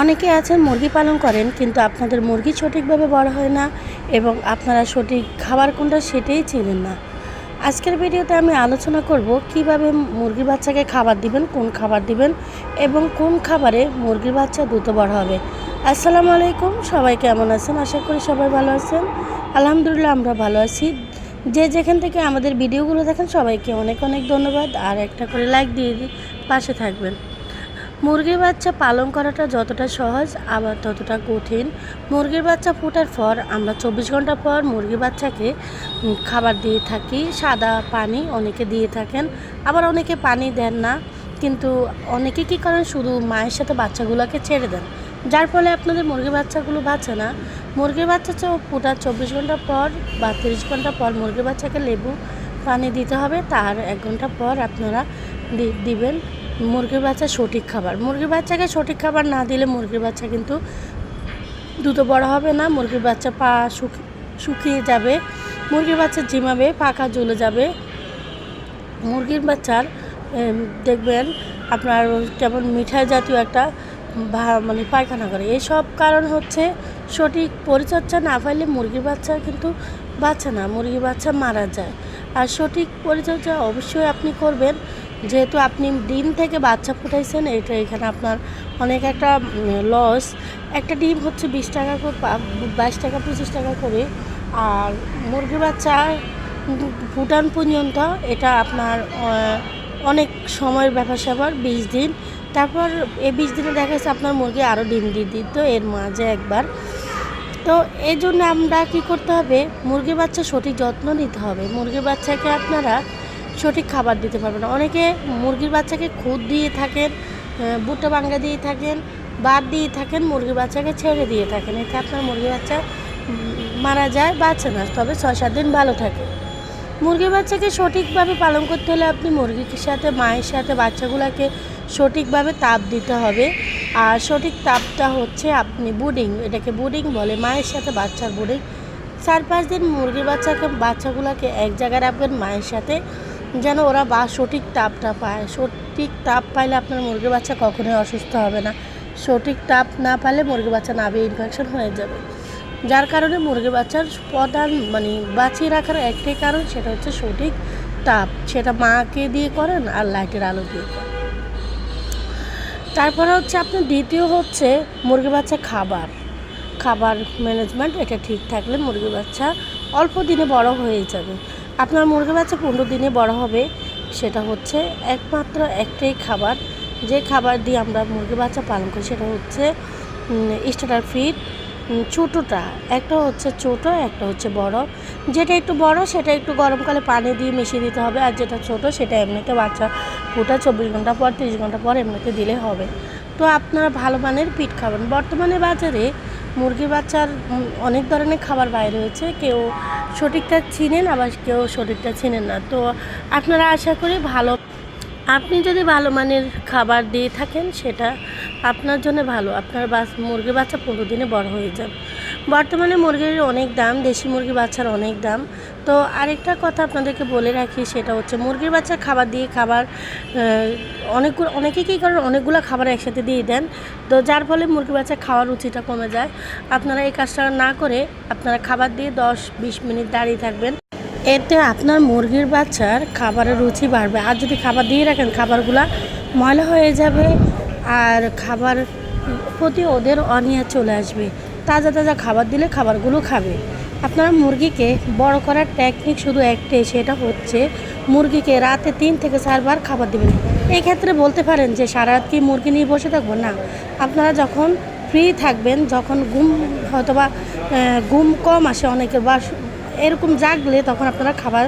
অনেকে আছেন মুরগি পালন করেন, কিন্তু আপনাদের মুরগি সঠিকভাবে বড় হয় না এবং আপনারা সঠিক খাবার কোনটা সেটাই চেনেন না। আজকের ভিডিওতে আমি আলোচনা করব কীভাবে মুরগির বাচ্চাকে খাবার দিবেন, কোন খাবার দিবেন এবং কোন খাবারে মুরগির বাচ্চা দ্রুত বড় হবে। আসসালামু আলাইকুম, সবাই কেমন আছেন? আশা করি সবাই ভালো আছেন। আলহামদুলিল্লাহ, আমরা ভালো আছি। যে যেখান থেকে আমাদের ভিডিওগুলো দেখেন, সবাইকে অনেক অনেক ধন্যবাদ। আর একটা করে লাইক দিয়ে দিই পাশে থাকবেন। মুরগির বাচ্চা পালন করাটা যতটা সহজ, আবার ততটা কঠিন। মুরগির বাচ্চা ফোটার পর আমরা চব্বিশ ঘণ্টা পর মুরগির বাচ্চাকে খাবার দিয়ে থাকি। সাদা পানি অনেকে দিয়ে থাকেন, আবার অনেকে পানি দেন না। কিন্তু অনেকে কী করেন, শুধু মায়ের সাথে বাচ্চাগুলোকে ছেড়ে দেন। যার ফলে আপনাদের মুরগি বাচ্চাগুলো বাঁচে না। মুরগির বাচ্চা ফোটার চব্বিশ ঘণ্টা পর বা তিরিশ ঘণ্টা পর মুরগির বাচ্চাকে লেবু পানি দিতে হবে। তার এক ঘণ্টা পর আপনারা দিবেন। মুরগির বাচ্চা সঠিক খাবার। মুরগির বাচ্চাকে সঠিক খাবার না দিলে মুরগির বাচ্চা কিন্তু দ্রুত বড় হবে না, মুরগির বাচ্চা পা শুকি- শুকিয়ে যাবে, মুরগির বাচ্চা জিমাবে পাখা জ্বলে যাবে। মুরগির বাচ্চার দেখবেন আপনার কেমন মিঠাই জাতীয় একটা মানে পায়খানা করে। এসব কারণ হচ্ছে সঠিক পরিচর্যা না পাইলে মুরগির বাচ্চা কিন্তু বাচ্চা না, মুরগির বাচ্চা মারা যায়। আর সঠিক পরিচর্যা অবশ্যই আপনি করবেন। যেহেতু আপনি ডিম থেকে বাচ্চা ফুটাইছেন, এটা এখানে আপনার অনেক একটা লস একটা ডিম হচ্ছে বিশ টাকা করে বাইশ টাকা, পঁচিশ টাকা করে। আর মুরগির বাচ্চা ফুটান পর্যন্ত, এটা আপনার অনেক সময়ের ব্যাপার স্যাপার, বিশ দিন। তারপর এই বিশ দিনে দেখা যাচ্ছে আপনার মুরগি আরও ডিম দিয়ে দিত এর মাঝে একবার। তো এই জন্য আমরা কি করতে হবে, মুরগির বাচ্চা সঠিক যত্ন নিতে হবে। মুরগির বাচ্চাকে আপনারা সঠিক খাবার দিতে পারবে না। অনেকে মুরগির বাচ্চাকে খুদ দিয়ে থাকেন বুটো বাঙ্গা দিয়ে থাকেন, বাদ দিয়ে থাকেন, মুরগির বাচ্চাকে ছেড়ে দিয়ে থাকেন। এতে আপনার মুরগির বাচ্চা মারা যায়, বাঁচে না। তবে ছয়, সাত দিন ভালো থাকে। মুরগির বাচ্চাকে সঠিকভাবে পালন করতে হলে আপনি মুরগির সাথে, মায়ের সাথে, বাচ্চাগুলোকে সঠিকভাবে তাপ দিতে হবে। আর সঠিক তাপটা হচ্ছে আপনি বুডিং। এটাকে বুডিং বলে, মায়ের সাথে, বাচ্চার বুডিং। চার, পাঁচ দিন মুরগির বাচ্চাকে, বাচ্চাগুলোকে এক জায়গায় রাখবেন, মায়ের সাথে। যেন ওরা বা সঠিক তাপটা পায়। সঠিক তাপ পাইলে আপনার মুরগির বাচ্চা কখনোই অসুস্থ হবে না। সঠিক তাপ না পালে মুরগির বাচ্চা নাভি ইনফেকশন হয়ে যাবে। যার কারণে মুরগির বাচ্চার প্রধান মানে বাঁচিয়ে রাখার একটাই কারণ সেটা হচ্ছে সঠিক তাপ। সেটা মাকে দিয়ে করেন আর লাইটের আলো দিয়ে করেন। তারপরে হচ্ছে আপনার দ্বিতীয় হচ্ছে মুরগির বাচ্চা খাবার। খাবার ম্যানেজমেন্ট এটা ঠিক থাকলে মুরগির বাচ্চা অল্প দিনে বড় হয়ে যাবে। আপনার মুরগির বাচ্চা পনেরো দিনে বড় হবে, সেটা হচ্ছে একমাত্র একটাই খাবার। যে খাবার দিয়ে আমরা মুরগির বাচ্চা পালন করি, সেটা হচ্ছে স্টার্টার ফিড ছোটোটা। একটা হচ্ছে ছোটো, একটা হচ্ছে বড়। যেটা একটু বড়, সেটা একটু গরমকালে পানি দিয়ে মিশিয়ে দিতে হবে। আর যেটা ছোট, সেটা এমনিতে বাচ্চা ফুটা চব্বিশ ঘণ্টা পর, তিরিশ ঘণ্টা পর এমনিতে দিলে হবে। তো আপনারা ভালো মানের পিঠ খাবেন। বর্তমানে বাজারে মুরগির বাচ্চার অনেক ধরনের খাবার বাইরে হয়েছে, কেউ সঠিকটা চিনেন, আবার কেউ সঠিকটা চিনেন না। তো আপনারা আশা করি ভালো, আপনি যদি ভালো মানের খাবার দিয়ে থাকেন, সেটা আপনার জন্য ভালো। আপনার বাস মুরগির বাচ্চা পনেরো দিনে বড় হয়ে যাবে। বর্তমানে মুরগির অনেক দাম, দেশি মুরগি বাচ্চার অনেক দাম। তো আরেকটা কথা আপনাদেরকে বলে রাখি, সেটা হচ্ছে মুরগির বাচ্চা খাবার দিয়ে খাবার অনেকগুলো অনেকে কী করেন, অনেকগুলো খাবার একসাথে দিয়ে দেন। তো যার ফলে মুরগির বাচ্চা খাওয়ার রুচিটা কমে যায়। আপনারা এই কাজটা না করে আপনারা খাবার দিয়ে দশ বিশ মিনিট দাঁড়িয়ে থাকবেন। এতে আপনার মুরগির বাচ্চার খাবারের রুচি বাড়বে। আর যদি খাবার দিয়ে রাখেন, খাবারগুলা ময়লা হয়ে যাবে আর খাবার প্রতি ওদের অনিয়া চলে আসবে। তাজা তাজা খাবার দিলে খাবারগুলো খাবে। আপনারা মুরগিকে বড় করার টেকনিক শুধু একটাই সেটা হচ্ছে মুরগিকে রাতে তিন থেকে চারবার খাবার দেবেন। এই ক্ষেত্রে বলতে পারেন যে সারা রাত কি মুরগি নিয়ে বসে থাকব? না। আপনারা যখন ফ্রি থাকবেন যখন ঘুম হয়তোবা আহ, ঘুম কম আসে অনেকের বা এরকম জাগলে তখন আপনারা খাবার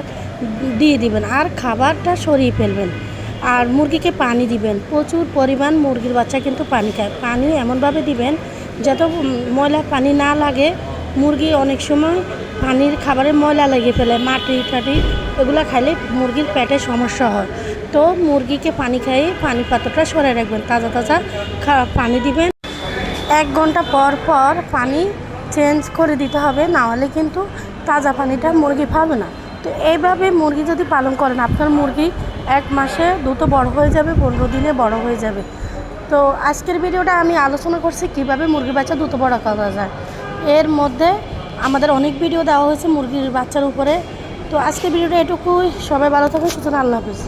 দিয়ে দিবেন আর খাবারটা সরিয়ে ফেলবেন। আর মুরগিকে পানি দিবেন। প্রচুর পরিমাণ মুরগির বাচ্চা কিন্তু পানি খায়। পানি এমনভাবে দিবেন যাতে ময়লা পানি না লাগে মুরগি অনেক সময় পানির খাবারে ময়লা লেগে ফেলে, মাটি টাটি, এগুলো খাইলে মুরগির পেটে সমস্যা হয়। তো মুরগিকে পানি খাইয়ে পানি পাত্রটা সরে রাখবেন, তাজা তাজা পানি দিবেন। এক ঘণ্টা পর পর পানি চেঞ্জ করে দিতে হবে, না হলে কিন্তু তাজা পানিটা মুরগি পাবে না। তো এইভাবে মুরগি যদি পালন করেন, আপনার মুরগি এক মাসে দ্রুত বড় হয়ে যাবে, পনেরো দিনে বড় হয়ে যাবে। তো আজকের ভিডিওটা আমি আলোচনা করছি কীভাবে মুরগি বাচ্চা দ্রুত বড় করা যায়। এর মধ্যে আমাদের অনেক ভিডিও দেওয়া হয়েছে মুরগির বাচ্চার উপরে। তো আজকে ভিডিওটা এটুকুই। সবাই ভালো থাকবে সুতরাং আল্লাহ হাফিজ।